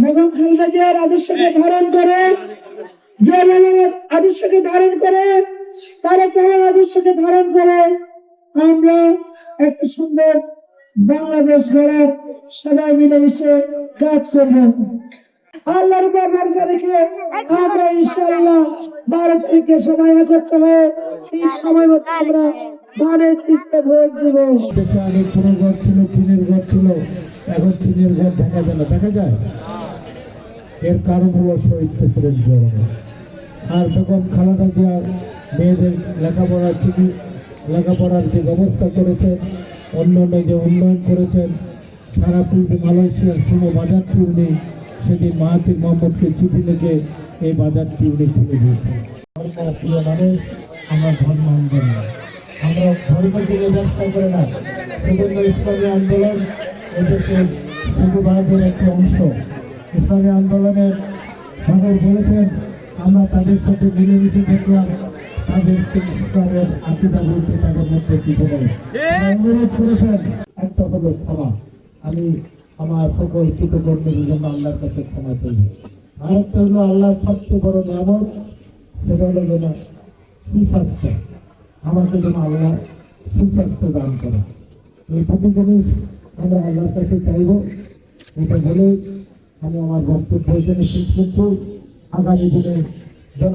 বেগম খালেদা জিয়ার আদর্শকে ধারণ করে যে আদর্শকে ধারণ করে তারা কেমন আদর্শকে ধারণ করে, আমরা একটা সুন্দর বাংলাদেশ গড়ার সবাই মিলেমিশে কাজ করব। আল্লাহর উপর ভরসা রেখে আমরা ইনশাআল্লাহ বারো তারিখে সময় একত্র হয়ে এই সময় মতো আমরা ধানের শীতকে ভোট দেব। আগে কোনো ঘর ছিল, টিনের ঘর ছিল, এখন টিনের ঘর দেখা যায় না দেখা যায়? এর কারণ হলো শহীদ প্রেসিডেন্ট জনগণ আর বেগম খালেদা জিয়া মেয়েদের লেখাপড়ার চিঠি, লেখাপড়ার যে ব্যবস্থা করেছেন অন্যান্য যে উন্নয়ন করেছেন, সারা পূর্বে মালয়েশিয়ার কোনো বাজারটি উনি সেদিন মাহাতির মোহাম্মদকে চিঠি লিখে এই বাজারটি উনি খুলে দিয়েছেন। ধর্ম প্রিয় মানুষ, আমরা ধর্ম আন্দোলন আমরা ধর্ম থেকে ব্যবসা করে না। ইসলামী আন্দোলন, এদেশের সুবিবাদের একটি অংশ। ইসলামী আন্দোলনের খবর বলেছেন, আমরা তাদের সাথে মিলেমিশে দেখলাম তাদেরকে ইসলামের আশিটা বলতে তাদের মধ্যে কিছু নেই অনুরোধ করেছেন, একটা হলো ক্ষমা। আমি আমার সকল কৃতকর্মের জন্য আল্লাহর কাছে ক্ষমা চাই। আরেকটা হলো আল্লাহর সবচেয়ে বড় নিয়ামত, সেটা হলো যেন সুস্বাস্থ্য। আমাকে যেন আল্লাহ সুস্বাস্থ্য দান করে এই দুটো জিনিস আমরা আল্লাহর কাছে চাইব, এটা বলে আমি আমার বক্তব্য এখানে শেষ করছি। আগামী দিনে যেন